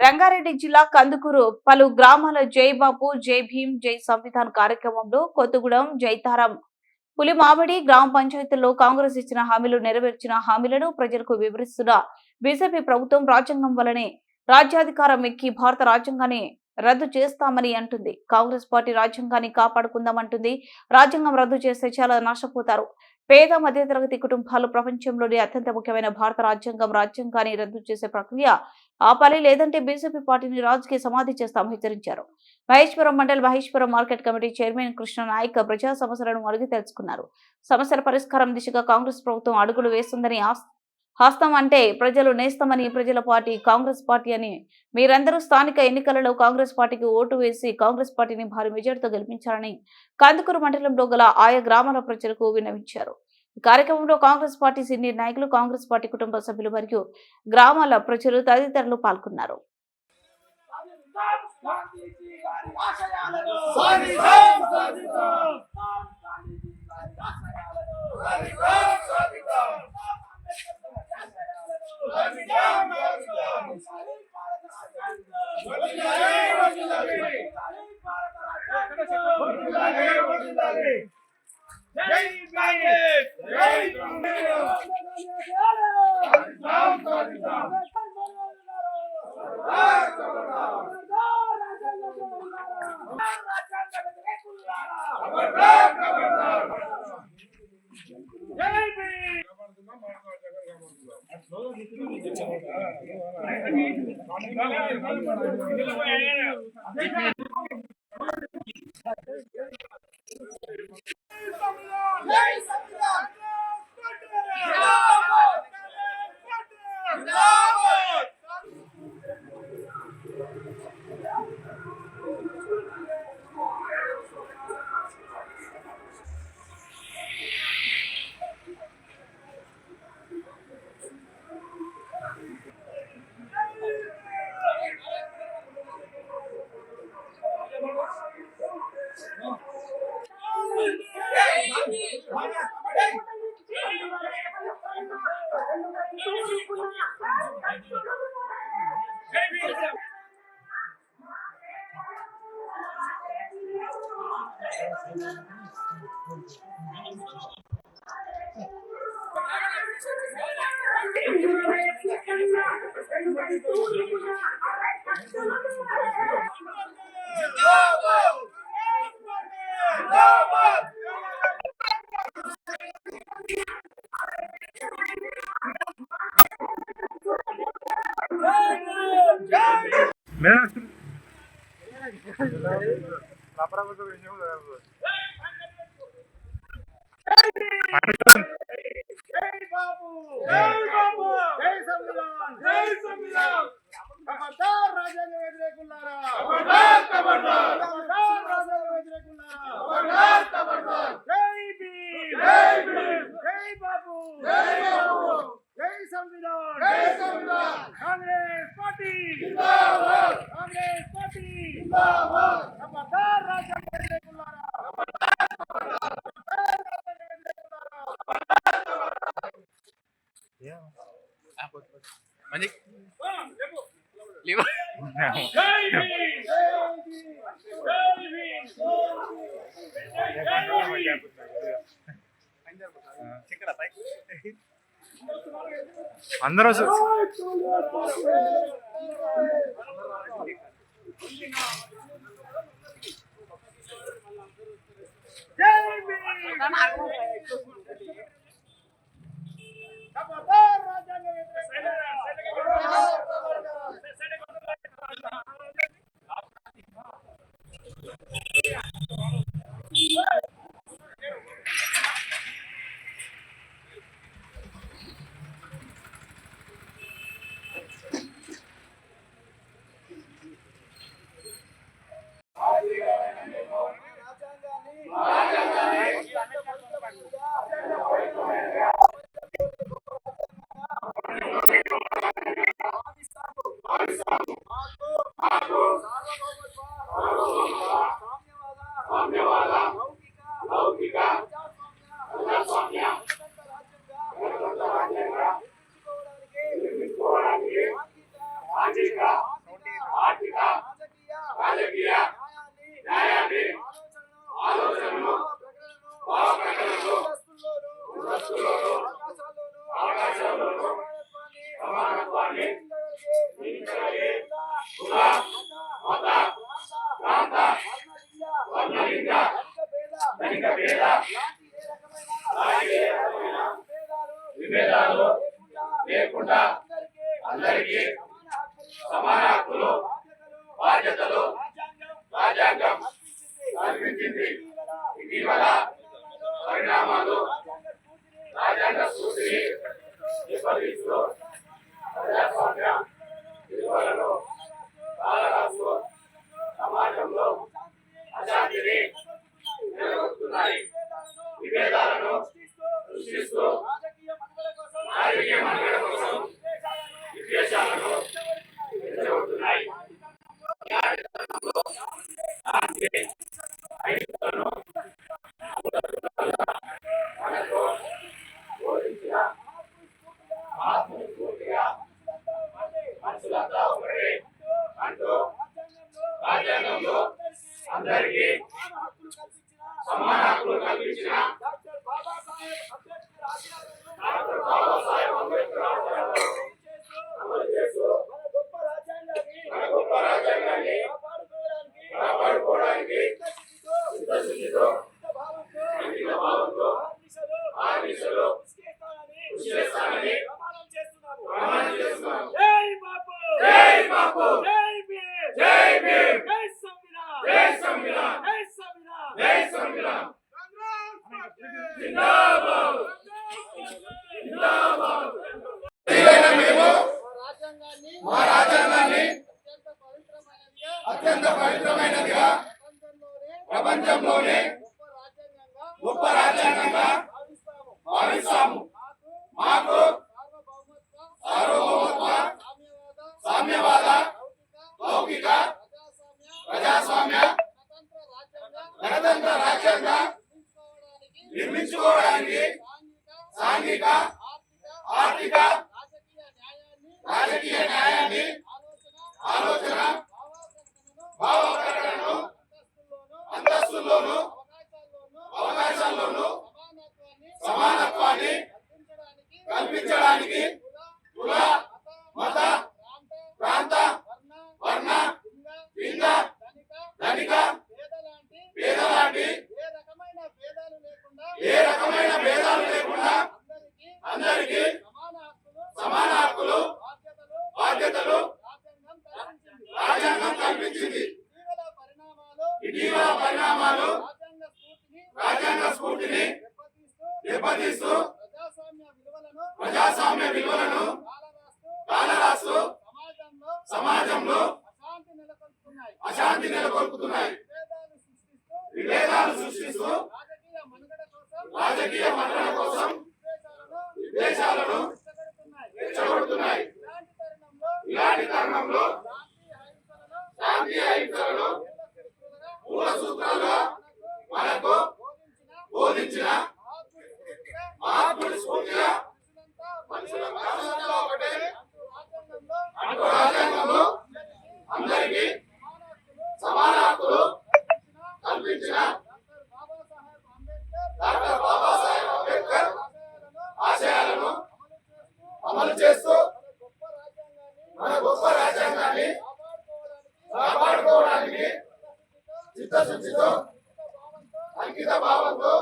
రంగారెడ్డి జిల్లా కందుకూరు పలు గ్రామాల జై బాపు జై భీం జై సంవిధాన్ కార్యక్రమంలో కొత్తగూడెం జైతారం పులిమామిడి గ్రామ పంచాయతీల్లో కాంగ్రెస్ ఇచ్చిన హామీలు నెరవేర్చిన హామీలను ప్రజలకు వివరిస్తున్న బీజేపీ ప్రభుత్వం రాజ్యాంగం వలనే రాజ్యాధికారం ఎక్కి భారత రాజ్యాంగాన్ని రద్దు చేస్తామని అంటుంది. కాంగ్రెస్ పార్టీ రాజ్యాంగాన్ని కాపాడుకుందామంటుంది. రాజ్యాంగం రద్దు చేస్తే చాలా నష్టపోతారు పేద మధ్యతరగతి కుటుంబాలు ప్రపంచంలోని అత్యంత ముఖ్యమైన భారత రాజ్యాంగం రాజ్యాంగాన్ని రద్దు చేసే ప్రక్రియ ఆపాలి లేదంటే బీజేపీ పార్టీని రాజకీయ సమాధి చేస్తామని హెచ్చరించారు. Maheshwaram mandal Maheshwaram market committee chairman Krishna Naik ప్రజా సమస్యలను అడిగి తెలుసుకున్నారు. సమస్యల పరిష్కారం దిశగా కాంగ్రెస్ ప్రభుత్వం అడుగులు వేస్తుందని ఆస్- హస్తం అంటే ప్రజలు నేస్తమని ప్రజల పార్టీ కాంగ్రెస్ పార్టీ అని మీరందరూ స్థానిక ఎన్నికలలో కాంగ్రెస్ పార్టీకి ఓటు వేసి కాంగ్రెస్ పార్టీని భారీ మెజార్టీతో గెలిపించాలని కందుకూరు మండలంలో గల ఆయా గ్రామాల ప్రజలకు విన్నవించారు కార్యక్రమంలో కాంగ్రెస్ పార్టీ సీనియర్ నాయకులు కాంగ్రెస్ పార్టీ కుటుంబ సభ్యులు మరియు గ్రామాల ప్రజలు తదితరులు పాల్గొన్నారు సాధిద్దాం, సాధిద్దాం. గాంధీజీ No! రాజ్యాంగ వ్యతిరేకులారా ఖబర్దార్ ఖబర్దార్ ఖబర్దార్ రాజ్యాంగ వ్యతిరేకులారా ఖబర్దార్ ఖబర్దార్ జై భీమ్ జై భీమ్ జై బాబు జై బాబు జై సంవిధాన్ జై సంవిధాన్ కాంగ్రెస్ పార్టీ జిందాబాద్ కాంగ్రెస్ పార్టీ జిందాబాద్ ఖబర్దార్ రాజ్యాంగ వ్యతిరేకులారా ఖబర్దార్ ఖబర్దార్ ఖబర్దార్ రాజ్యాంగ వ్యతిరేకులారా మంచి భీమ్ అందరూ నిర్వహిస్తూ ప్రజాస్వామ్య విలువలను కాలరాస్తూ సమాజంలో అశాంతిని నిలబడుతున్నాయి విభేదాలను సృష్టిస్తూ రాజకీయ మనుగడ కోసం జరిగి No. ராஜகீய ఇటీవల పరిణామాలు రాజ్యాంగ స్ఫూర్తిని దెబ్బతీస్తూ ప్రజాస్వామ్య విలువలను కాలరాస్తూ సమాజంలో అశాంతి నెలకొల్పుతున్నాయి. విభేదాలు సృష్టిస్తూ రాజకీయ మనుగడ కోసం మన గొప్ప రాజ్యాంగాన్ని కాపాడుకోవడానికి చిత్తశుద్ధితో అంకిత భావంతో